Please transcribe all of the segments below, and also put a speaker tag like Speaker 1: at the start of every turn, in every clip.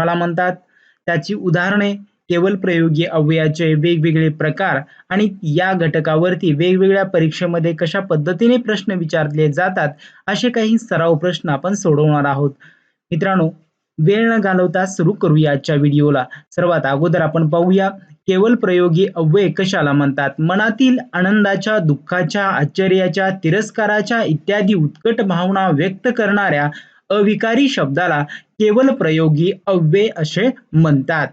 Speaker 1: कोणाला म्हणतात त्याची उदाहरणे केवल प्रयोगी अव्ययाचे वेगवेगळे प्रकार आणि या घटकावरती वेगवेगळ्या परीक्षेमध्ये कशा पद्धतीने प्रश्न विचारले जातात असे काही सराव प्रश्न आपण सोडवणार आहोत. मित्रांनो वेळ न घालवता सुरू करूया आजच्या व्हिडिओला. सर्वात अगोदर आपण पाहूया केवल प्रयोगी अव्यय कशाला म्हणतात? मनातील आनंदाच्या दुःखाच्या आश्चर्याच्या तिरस्काराच्या इत्यादी उत्कट भावना व्यक्त करणाऱ्या अविकारी शब्दाला केवल प्रयोगी अव्यय असे म्हणतात.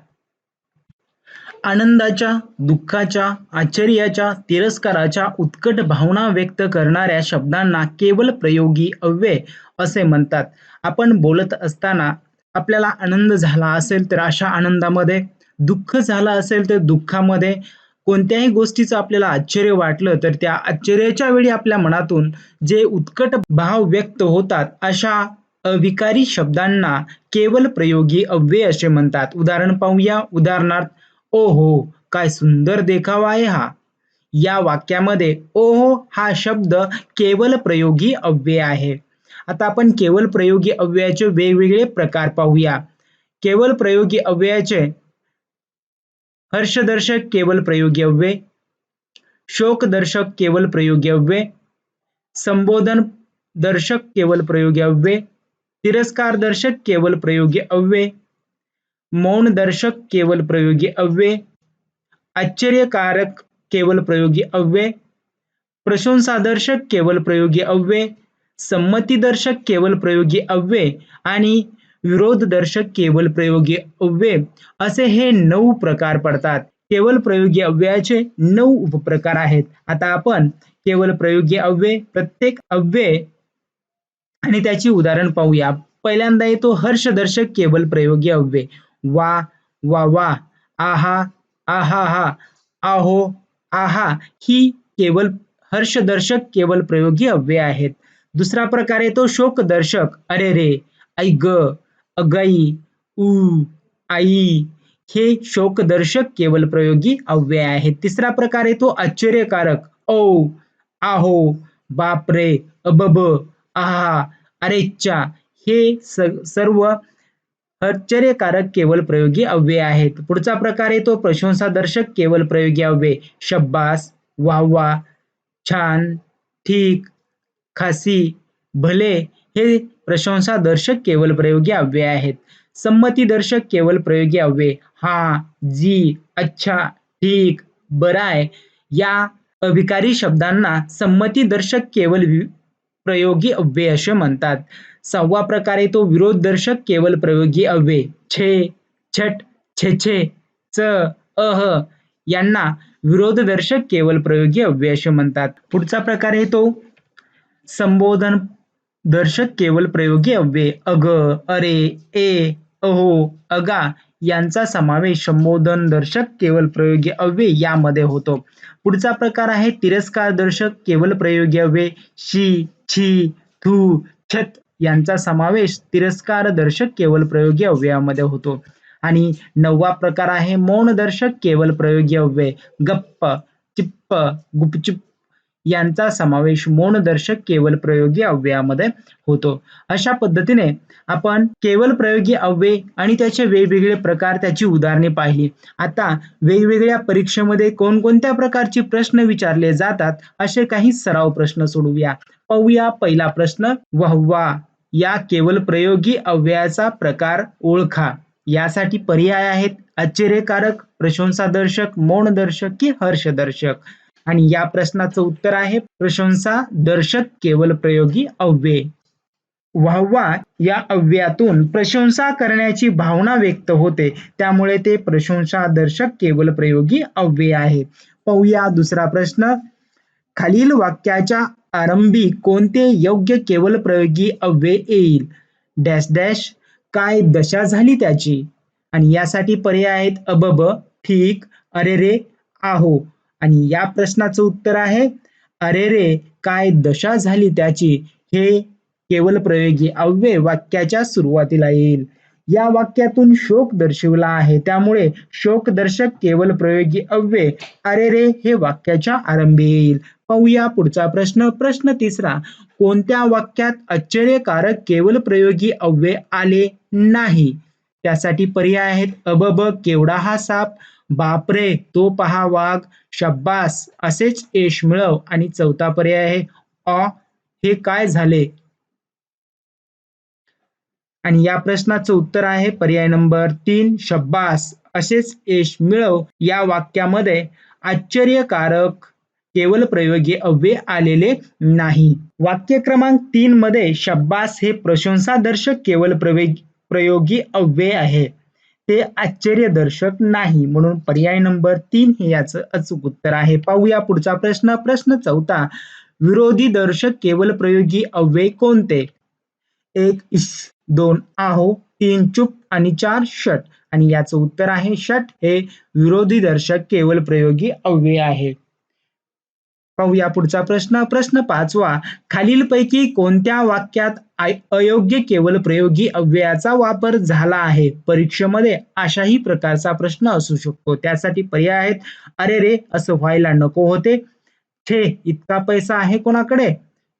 Speaker 1: आनंदाच्या दुःखाच्या आश्चर्याच्या तिरस्काराच्या उत्कट भावना व्यक्त करणाऱ्या शब्दांना केवल प्रयोगी अव्यय असे म्हणतात. आपण बोलत असताना आपल्याला आनंद झाला असेल तर अशा आनंदामध्ये दुःख झालं असेल तर दुःखामध्ये कोणत्याही गोष्टीचं आपल्याला आश्चर्य वाटलं तर त्या आश्चर्याच्या वेळी आपल्या मनातून जे उत्कट भाव व्यक्त होतात अशा अविकारी शब्दांना केवल प्रयोगी अव्यय असे म्हणतात. उदाहरण पाहूया. उदाहरणार्थ ओ हो काय सुंदर देखावा आहे हा. या वाक्यामध्ये ओहो हा शब्द केवल प्रयोगी अव्यय आहे. आता आपण केवल प्रयोगी अव्ययाचे वेगवेगळे प्रकार पाहूया. केवल प्रयोगी अव्ययाचे हर्षदर्शक केवल प्रयोगी अव्यय शोकदर्शक केवल प्रयोगी अव्यय संबोधन दर्शक केवल प्रयोगी अव्यय तिरस्कार दर्शक केवल प्रयोगी अव्यय. मौन दर्शक केवल प्रयोगी अव्यय. आश्चर्यकारक केवल प्रयोगी अव्यय. प्रशंसादर्शक केवल प्रयोगी अव्यय. संमतीदर्शक केवल प्रयोगी अव्यय. आणि विरोधदर्शक केवल प्रयोगी अव्यय. असे हे नऊ प्रकार पडतात. केवल प्रयोगी अव्ययाचे नऊ उपप्रकार आहेत. आता आपण केवल प्रयोगी अव्यय प्रत्येक अव्यय आणि त्याची उदाहरण पाहूया. पहिल्यांदा येतो हर्षदर्शक केवल प्रयोगी अव्यय. वा वा वा. आहा आहा हा. आहो आहा. ही केवल हर्षदर्शक केवल प्रयोगी अव्यय आहेत. दुसरा प्रकार येतो तो शोकदर्शक. अरे रे. ऐ ग अगई उ आई. हे शोकदर्शक केवल प्रयोगी अव्यय आहेत. तिसरा प्रकार येतो तो आश्चर्यकारक. ओ आहो. बापरे अबब. आहा अरेच्छा हे सर्व आश्चर्यकारक केवल प्रयोगी अव्यय आहेत. पुढचा प्रकार आहे तो प्रशंसादर्शक केवल प्रयोगी अव्यय. शब्बास वाह वा छान ठीक खासी भले हे प्रशंसादर्शक केवल प्रयोगी अव्यय आहेत. संमतीदर्शक केवल प्रयोगी अव्यय. हा जी अच्छा ठीक बराय या अभिकारी शब्दांना संमतीदर्शक केवल प्रयोगी अव्यय असे म्हणतात. सहावा प्रकारे तो विरोध दर्शक केवल प्रयोगी अव्यय. छे छट छे छे च अह यांना विरोधदर्शक केवल प्रयोगी अव्यय असे म्हणतात. पुढचा प्रकार आहे तो संबोधन दर्शक केवल प्रयोगी अव्यय. अग अरे ए अहो अगा यांचा समावेश संबोधन दर्शक केवल प्रयोगी अव्यय यामध्ये होतो. पुढचा प्रकार आहे तिरस्कार दर्शक केवल प्रयोगी अव्यय. शी छी थू छत यांचा समावेश तिरस्कार दर्शक केवल प्रयोगी अव्ययामध्ये होतो. आणि नववा प्रकार आहे मौन दर्शक केवल प्रयोगी अव्यय. गप्प चिप्प गुपचुप यांचा समावेश मौनदर्शक केवल प्रयोगी अव्ययामध्ये होतो. अशा पद्धतीने आपण केवल प्रयोगी अव्यय आणि त्याचे वेगवेगळे प्रकार त्याची उदाहरणे पाहिली. आता वेगवेगळ्या परीक्षेमध्ये कोणकोणत्या प्रकारचे प्रश्न विचारले जातात असे काही सराव प्रश्न सोडवूया. पाहूया पहिला प्रश्न वहवा. या केवल प्रयोगी अव्ययाचा प्रकार ओळखा. यासाठी पर्याय आहेत. आश्चर्यकारक प्रशंसादर्शक मौनदर्शक की हर्षदर्शक? आणि या प्रश्नाचं उत्तर आहे प्रशंसा दर्शक केवल प्रयोगी अव्यय. वाहवा या अव्ययातून प्रशंसा करण्याची भावना व्यक्त होते. त्यामुळे ते प्रशंसा दर्शक केवल प्रयोगी अव्यय आहे. पाहूया दुसरा प्रश्न. खालील वाक्याच्या आरंभी कोणते योग्य केवल प्रयोगी अव्यय येईल? Dash dash. काय दशा झाली त्याची? आणि यासाठी पर्याय आहेत अबब ठीक अरे रे आहो. आणि या प्रश्नाचं उत्तर आहे अरे रे काय दशा झाली त्याची? हे केवल प्रयोगी अव्यय वाक्याच्या सुरुवातीला येईल. या वाक्यातून शोक दर्शवला आहे. त्यामुळे शोक दर्शक केवल प्रयोगी अव्यय अरे रे हे वाक्याच्या आरंभी येईल. पाहूया पुढचा प्रश्न. प्रश्न तिसरा कोणत्या वाक्यात आश्चर्यकारक केवल प्रयोगी अव्यय आले नाही? त्यासाठी पर्याय आहेत. अबब केवढा हा साप? बापरे तो पहा वाघ शब्बास असेच यश मिळव आणि चौथा पर्याय आहे. अ हे काय झाले? आणि या प्रश्नाचं उत्तर आहे पर्याय नंबर तीन शब्बास असेच यश मिळव या वाक्यामध्ये आश्चर्यकारक केवळ प्रयोगी अव्यय आलेले नाही. वाक्य क्रमांक तीन मध्ये शब्बास हे प्रशंसादर्शक केवळ प्रयोगी अव्यय आहे. ते आश्चर्यदर्शक नाही. म्हणून पर्याय नंबर तीन हे याचं अचूक उत्तर आहे. पाहूया पुढचा प्रश्न. प्रश्न चौथा विरोधी दर्शक केवल प्रयोगी अव्यय कोणते? एक इस दोन आहो तीन चुप आणि चार षट आणि याचं उत्तर आहे षट हे विरोधी दर्शक केवल प्रयोगी अव्यय आहे. पाहूया पुढचा प्रश्न. प्रश्न पाचवा खालीलपैकी कोणत्या वाक्यात अयोग्य केवळ प्रयोगी अव्ययाचा वापर झाला आहे? परीक्षेमध्ये अशाही प्रकारचा प्रश्न असू शकतो. त्यासाठी पर्याय आहेत. अरे रे असं व्हायला नको होते. छे इतका पैसा आहे कोणाकडे?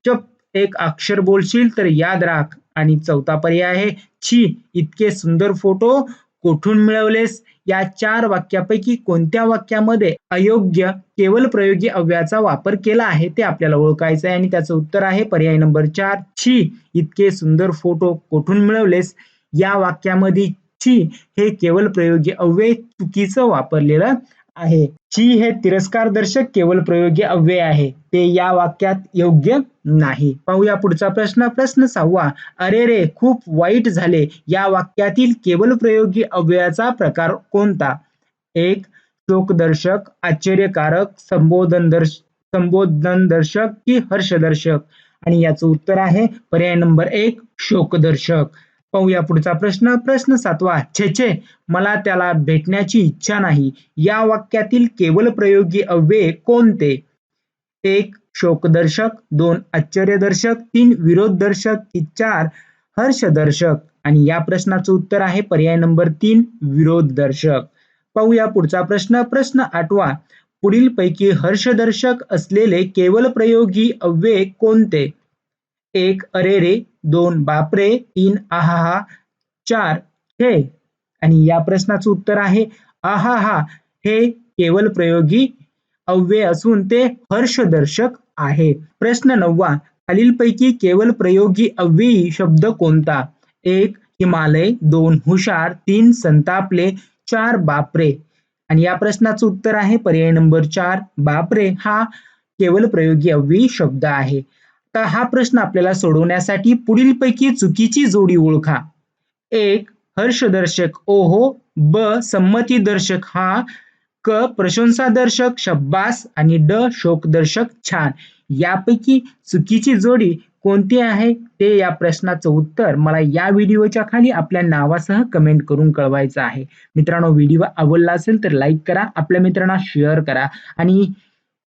Speaker 1: चप एक अक्षर बोलशील तर याद राख. आणि चौथा पर्याय आहे. छी इतके सुंदर फोटो. कोठून मिळवलेस? या चार वाक्यापैकी कोणत्या वाक्यामध्ये अयोग्य केवल प्रयोगी अव्याचा वापर केला आहे ते आपल्याला ओळखायचं आहे आणि त्याचं उत्तर आहे पर्याय नंबर चार. छी. इतके सुंदर फोटो कोठून मिळवलेस? या वाक्यामध्ये छी हे केवळ प्रयोगी अव्यय चुकीचं वापरलेलं आहे. ची हे तिरस्कार दर्शक केवळ प्रयोगी अव्यय आहे. ते या वाक्यात योग्य नाही. पाहूया पुढचा प्रश्न. प्रश्न सहावा. अरे रे खूप वाईट झाले. या वाक्यातील केवळ प्रयोगी अव्ययाचा प्रकार कोणता? एक शोकदर्शक आश्चर्यकारक संबोधन दर्श संबोधन दर्शक की हर्षदर्शक? आणि याचं उत्तर आहे पर्याय नंबर एक शोकदर्शक. पाहूया पुढचा प्रश्न. प्रश्न सातवा छे छे मला त्याला भेटण्याची इच्छा नाही. या वाक्यातील केवळ प्रयोगी अव्यय कोणते? एक शोकदर्शक दोन आश्चर्यदर्शक तीन विरोधदर्शक चार हर्षदर्शक. आणि या प्रश्नाचं उत्तर आहे पर्याय नंबर तीन विरोधदर्शक. पाहूया पुढचा प्रश्न. प्रश्न आठवा पुढील पैकी हर्षदर्शक असलेले केवळ प्रयोगी अव्यय कोणते? एक अरे रे दोन बापरे तीन आहा चार हे आणि या प्रश्नाचं उत्तर आहे आहा हा हे केवळ प्रयोगी अव्यय असून ते हर्षदर्शक आहे. प्रश्न नववा खालीलपैकी केवळ प्रयोगी अव्ययी शब्द कोणता? एक हिमालय दोन हुशार तीन संतापले चार बापरे. आणि या प्रश्नाचं उत्तर आहे पर्याय नंबर चार बापरे. हा केवळ प्रयोगी अव्ययी शब्द आहे. तर हा प्रश्न आपल्याला सोडवण्यासाठी पुढीलपैकी चुकीची जोडी ओळखा. एक हर्षदर्शक. ओहो ब संमती दर्शक हा क प्रशंसादर्शक शब्बास आणि ड शोकदर्शक. छान. यापैकी चुकीची जोडी कोणती आहे? ते या प्रश्नाचं उत्तर मला या व्हिडिओच्या खाली आपल्या नावासह कमेंट करून कळवायचं आहे. मित्रांनो व्हिडिओ आवडला असेल तर लाईक करा आपल्या मित्रांना शेअर करा आणि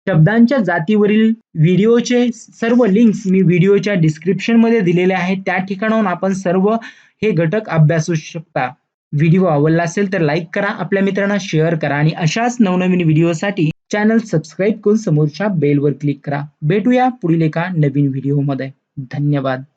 Speaker 1: शब्दांच्या जातीवरील व्हिडिओचे सर्व लिंक्स मी व्हिडिओच्या डिस्क्रिप्शनमध्ये दिलेले आहेत. त्या ठिकाणाहून आपण सर्व हे घटक अभ्यासू शकता. व्हिडिओ आवडला असेल तर लाईक करा आपल्या मित्रांना शेअर करा आणि अशाच नवनवीन व्हिडिओसाठी चॅनल सबस्क्राईब करून समोरच्या बेलवर क्लिक करा. भेटूया पुढील एका नवीन व्हिडिओमध्ये धन्यवाद.